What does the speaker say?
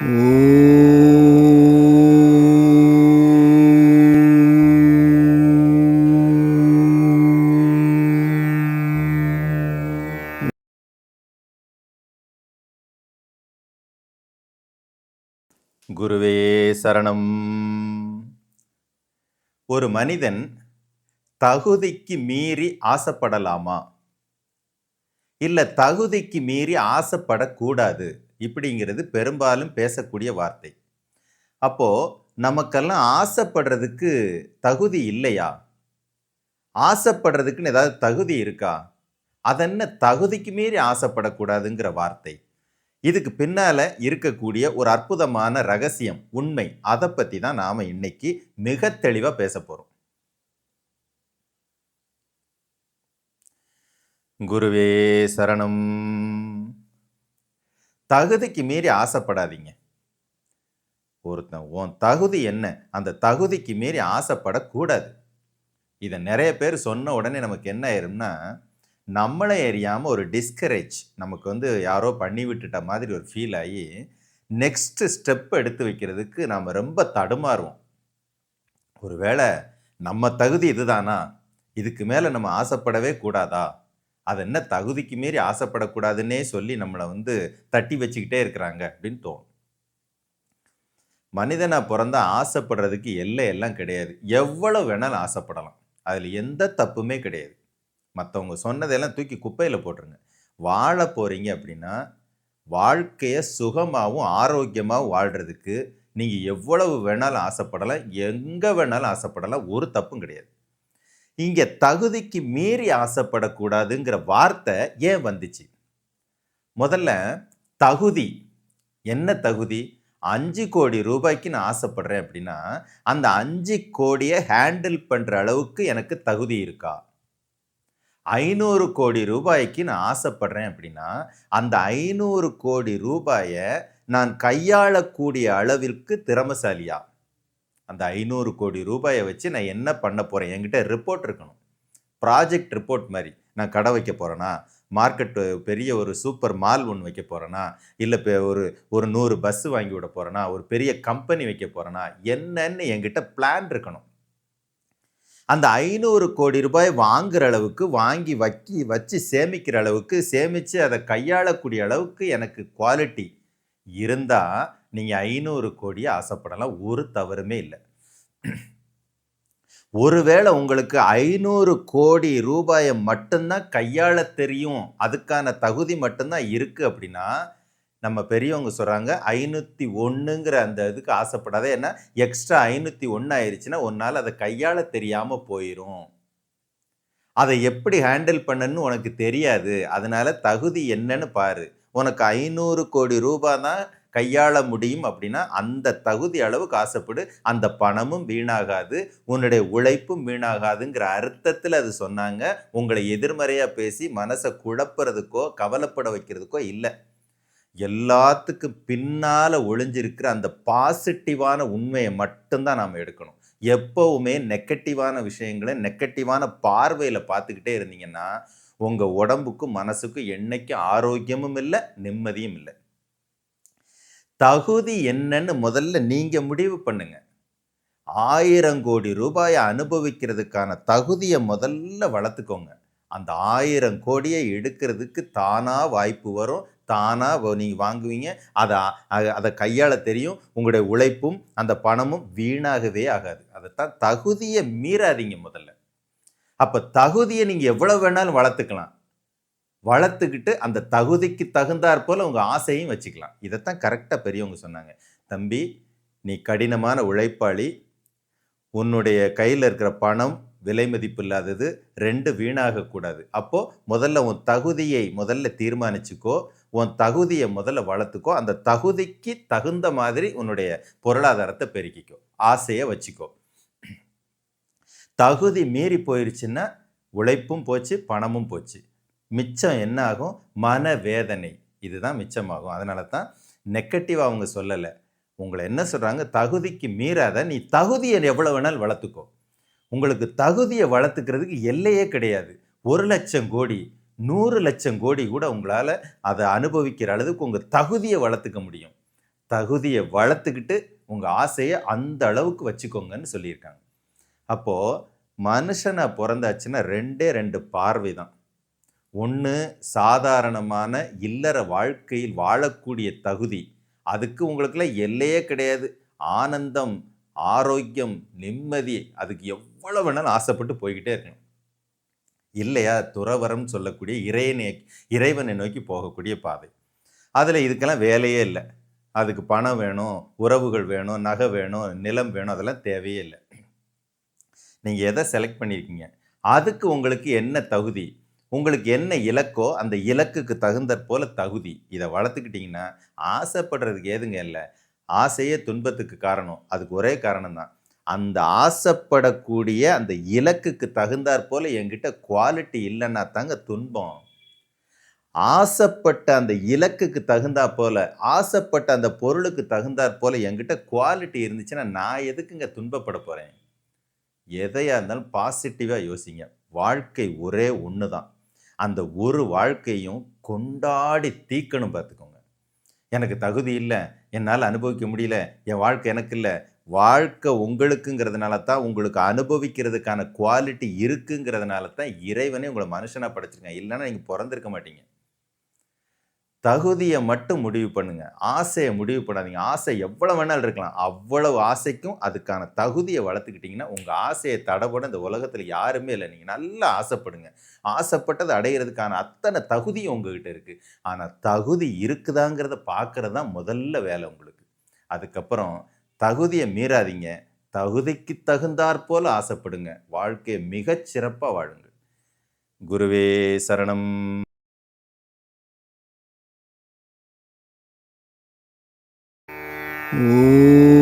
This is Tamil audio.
குருவே சரணம். ஒரு மனிதன் தகுதிக்கு மீறி ஆசைப்படலாமா? இல்லை தகுதிக்கு மீறி ஆசைப்படக்கூடாது. இப்படிங்கிறது பெரும்பாலும் பேசக்கூடிய வார்த்தை. அப்போது நமக்கெல்லாம் ஆசைப்படுறதுக்கு தகுதி இல்லையா? ஆசைப்படுறதுக்குன்னு ஏதாவது தகுதி இருக்கா? அதென்ன தகுதிக்கு மீறி ஆசைப்படக்கூடாதுங்கிற வார்த்தை. இதுக்கு பின்னால இருக்கக்கூடிய ஒரு அற்புதமான ரகசியம் உண்மை அதை பற்றி தான் நாம் இன்னைக்கு மிக தெளிவாக பேச போகிறோம் குருவே சரணம். தகுதிக்கு மீறி ஆசைப்படாதீங்க. ஒருத்தன் உன் தகுதி என்ன? அந்த தகுதிக்கு மீறி ஆசைப்படக்கூடாது. இதை நிறைய பேர் சொன்ன உடனே நமக்கு என்ன ஆயிரும்னா நம்மளை எரியாமல் ஒரு டிஸ்கரேஜ் நமக்கு வந்து யாரோ பண்ணி விட்டுட்ட மாதிரி ஒரு ஃபீல் ஆகி நெக்ஸ்ட் ஸ்டெப் எடுத்து வைக்கிறதுக்கு நாம் ரொம்ப தடுமாறுவோம். ஒருவேளை நம்ம தகுதி இதுதானா? இதுக்கு மேலே நம்ம ஆசைப்படவே கூடாதா? அது என்ன தகுதிக்கு மீறி ஆசைப்படக்கூடாதுன்னே சொல்லி நம்மளை வந்து தட்டி வச்சுக்கிட்டே இருக்கிறாங்க அப்படின்னு தோணும். மனிதனை பிறந்தா ஆசைப்படுறதுக்கு எல்லை எல்லாம் கிடையாது. எவ்வளோ வேணாலும் ஆசைப்படலாம். அதில் எந்த தப்புமே கிடையாது. மற்றவங்க சொன்னதெல்லாம் தூக்கி குப்பையில் போட்டுருங்க. வாழ போகிறீங்க அப்படின்னா வாழ்க்கையை சுகமாகவும் ஆரோக்கியமாகவும் வாழ்கிறதுக்கு நீங்கள் எவ்வளவு வேணாலும் ஆசைப்படலாம். எங்கே வேணாலும் ஆசைப்படலாம். ஒரு தப்பும் கிடையாது. இங்கே தகுதிக்கு மீறி ஆசைப்படக்கூடாதுங்கிற வார்த்தை ஏன் வந்துச்சு? முதல்ல தகுதி. என்ன தகுதி? அஞ்சு கோடி ரூபாய்க்கு நான் ஆசைப்படுறேன் அப்படின்னா அந்த அஞ்சு கோடியை ஹேண்டில் பண்ணுற அளவுக்கு எனக்கு தகுதி இருக்கா? ஐநூறு கோடி ரூபாய்க்கு நான் ஆசைப்படுறேன் அப்படின்னா அந்த ஐநூறு கோடி ரூபாயை நான் கையாளக்கூடிய அளவிற்கு திறமசாலியா? அந்த ஐநூறு கோடி ரூபாயை வச்சு நான் என்ன பண்ண போகிறேன் என்கிட்ட ரிப்போர்ட் இருக்கணும். ப்ராஜெக்ட் ரிப்போர்ட் மாதிரி. நான் கடை வைக்க போகிறேன்னா மார்க்கெட்டு பெரிய ஒரு சூப்பர் மால் ஒன்று வைக்க போகிறேன்னா இல்லை இப்போ ஒரு ஒரு நூறு பஸ்ஸு வாங்கி விட போகிறேன்னா ஒரு பெரிய கம்பெனி வைக்க போகிறேன்னா என்னன்னு என்கிட்ட பிளான் இருக்கணும். அந்த ஐநூறு கோடி ரூபாய் வாங்குற அளவுக்கு வாங்கி வக்கி வச்சு சேமிக்கிற அளவுக்கு சேமித்து அதை கையாளக்கூடிய அளவுக்கு எனக்கு குவாலிட்டி இருந்தால் நீங்கள் ஐநூறு கோடியை ஆசைப்படலாம். ஒரு தவறுமே இல்லை. ஒருவேளை உங்களுக்கு ஐநூறு கோடி ரூபாயை மட்டும்தான் கையாள தெரியும். அதுக்கான தகுதி மட்டும்தான் இருக்குது அப்படின்னா நம்ம பெரியவங்க சொல்கிறாங்க ஐநூற்றி ஒன்றுங்கிற அந்த இதுக்கு ஆசைப்படாத. ஏன்னா எக்ஸ்ட்ரா ஐநூற்றி ஒன்று ஆயிடுச்சுன்னா ஒன்றால் அதை கையாள தெரியாமல் போயிடும் அதை எப்படி ஹேண்டில் பண்ணணும்னு உனக்கு தெரியாது. அதனால் தகுதி என்னன்னு பாரு. உனக்கு ஐநூறு கோடி ரூபாய் தான் கையாள முடியும் அப்படின்னா அந்த தகுதி அளவுக்கு ஆசைப்படு அந்த பணமும் வீணாகாது உன்னுடைய உழைப்பும் வீணாகாதுங்கிற அர்த்தத்தில் அது சொன்னாங்க. உங்களை எதிர்மறையாக பேசி மனசை குழப்புறதுக்கோ கவலைப்பட வைக்கிறதுக்கோ இல்லை. எல்லாத்துக்கும் பின்னால் ஒளிஞ்சிருக்கிற அந்த பாசிட்டிவான உண்மையை மட்டும்தான் நாம் எடுக்கணும். எப்போவுமே நெகட்டிவான விஷயங்களை நெகட்டிவான பார்வையில் பார்த்துக்கிட்டே இருந்தீங்கன்னா உங்கள் உடம்புக்கும் மனசுக்கும் என்றைக்கும் ஆரோக்கியமும் இல்லை நிம்மதியும் இல்லை. தகுதி என்னன்னு முதல்ல நீங்கள் முடிவு பண்ணுங்க. ஆயிரம் கோடி ரூபாயை அனுபவிக்கிறதுக்கான தகுதியை முதல்ல வளர்த்துக்கோங்க. அந்த ஆயிரம் கோடியை எடுக்கிறதுக்கு தானாக வாய்ப்பு வரும். தானாக நீங்கள் வாங்குவீங்க. அதை அதை கையாள தெரியும். உங்களுடைய உழைப்பும் அந்த பணமும் வீணாகவே ஆகாது. அதைத்தான் தகுதியை மீறாதீங்க முதல்ல. அப்போ தகுதியை நீங்கள் எவ்வளோ வேணாலும் வளர்த்துக்கலாம். வளர்த்துக்கிட்டு அந்த தகுதிக்கு தகுந்தாற் போல் உங்கள் ஆசையும் வச்சுக்கலாம். இதைத்தான் கரெக்டாக பெரியவங்க சொன்னாங்க. தம்பி நீ கடினமான உழைப்பாளி. உன்னுடைய கையில் இருக்கிற பணம் விலை மதிப்பு இல்லாதது ரெண்டு வீணாகக்கூடாது அப்போது முதல்ல உன் தகுதியை முதல்ல தீர்மானிச்சுக்கோ உன் தகுதியை முதல்ல வளர்த்துக்கோ அந்த தகுதிக்கு தகுந்த மாதிரி உன்னுடைய பொருளாதாரத்தை பெருக்கிக்கோ. ஆசையை வச்சுக்கோ. தகுதி மீறி போயிடுச்சுன்னா உழைப்பும் போச்சு பணமும் போச்சு. மிச்சம் என்ன ஆகும் மன வேதனை இதுதான் மிச்சமாகும். அதனால தான் நெகட்டிவாக அவங்க சொல்லலை. உங்களை என்ன சொல்கிறாங்க தகுதிக்கு மீறாத நீ தகுதியை எவ்வளோ வேணாலும் வளர்த்துக்கோ. உங்களுக்கு தகுதியை வளர்த்துக்கிறதுக்கு எல்லையே கிடையாது. ஒரு லட்சம் கோடி நூறு லட்சம் கோடி கூட உங்களால் அதை அனுபவிக்கிற அளவுக்கு உங்கள் தகுதியை வளர்த்துக்க முடியும். தகுதியை வளர்த்துக்கிட்டு உங்கள் ஆசையை அந்த அளவுக்கு வச்சுக்கோங்கன்னு சொல்லியிருக்காங்க. அப்போது மனுஷனை பிறந்தாச்சுன்னா ரெண்டே ரெண்டு பார்வை தான் ஒன்று சாதாரணமான இல்லற வாழ்க்கையில் வாழக்கூடிய தகுதி. அதுக்கு உங்களுக்குலாம் எல்லையே கிடையாது. ஆனந்தம் ஆரோக்கியம் நிம்மதி அதுக்கு எவ்வளவு வேணாலும் ஆசைப்பட்டு போய்கிட்டே இருக்கணும் இல்லையா? துறவரம் சொல்லக்கூடிய இறைவனை இறைவனை நோக்கி போகக்கூடிய பாதை. அதில் இதுக்கெல்லாம் வேலையே இல்லை. அதுக்கு பணம் வேணும் உறவுகள் வேணும் நகை வேணும் நிலம் வேணும் அதெல்லாம் தேவையே இல்லை. நீங்கள் எதை செலக்ட் பண்ணியிருக்கீங்க அதுக்கு உங்களுக்கு என்ன தகுதி? உங்களுக்கு என்ன இலக்கோ அந்த இலக்குக்கு தகுந்தற் போல தகுதி. இதை வளர்த்துக்கிட்டிங்கன்னா ஆசைப்படுறதுக்கு ஏதுங்க இல்லை. ஆசையே துன்பத்துக்கு காரணம். அதுக்கு ஒரே காரணம் தான். அந்த ஆசைப்படக்கூடிய அந்த இலக்குக்கு தகுந்தாற் போல் என்கிட்ட குவாலிட்டி இல்லைன்னா தாங்க துன்பம். ஆசைப்பட்ட அந்த இலக்குக்கு தகுந்தா போல ஆசைப்பட்ட அந்த பொருளுக்கு தகுந்தாற் போல என்கிட்ட குவாலிட்டி இருந்துச்சுன்னா நான் எதுக்குங்க துன்பப்பட போகிறேன் எதையாக இருந்தாலும் பாசிட்டிவாக யோசிங்க. வாழ்க்கை ஒரே ஒன்று தான் அந்த ஒரு வாழ்க்கையும் கொண்டாடி தீக்கணும் பார்த்துக்கோங்க. எனக்கு தகுதி இல்லை என்னால் அனுபவிக்க முடியல என் வாழ்க்கை எனக்கு இல்லை வாழ்க்கை உங்களுக்குங்கிறதுனால தான் உங்களுக்கு அனுபவிக்கிறதுக்கான குவாலிட்டி இருக்குங்கிறதுனால தான் இறைவனே உங்களை மனுஷனாக படைச்சிருக்கேன். இல்லைன்னா நீங்கள் பிறந்திருக்க மாட்டீங்க. தகுதியை மட்டும் முடிவு பண்ணுங்க. ஆசையை முடிவு பண்ணாதீங்க. ஆசை எவ்வளோ வேணாலும் இருக்கலாம். அவ்வளவு ஆசைக்கும் அதுக்கான தகுதியை வளர்த்துக்கிட்டிங்கன்னா உங்கள் ஆசையை தடபட இந்த உலகத்தில் யாருமே இல்லை. நீங்கள் நல்லா ஆசைப்படுங்க. ஆசைப்பட்டதை அடையிறதுக்கான அத்தனை தகுதியும் உங்ககிட்ட இருக்குது ஆனால் தகுதி இருக்குதாங்கிறத பார்க்குறது தான் முதல்ல வேலை உங்களுக்கு. அதுக்கப்புறம் தகுதியை மீறாதீங்க. தகுதிக்கு தகுந்தாற்போல் ஆசைப்படுங்க. வாழ்க்கையை மிகச் சிறப்பாக வாழுங்கள். குருவே சரணம். 오.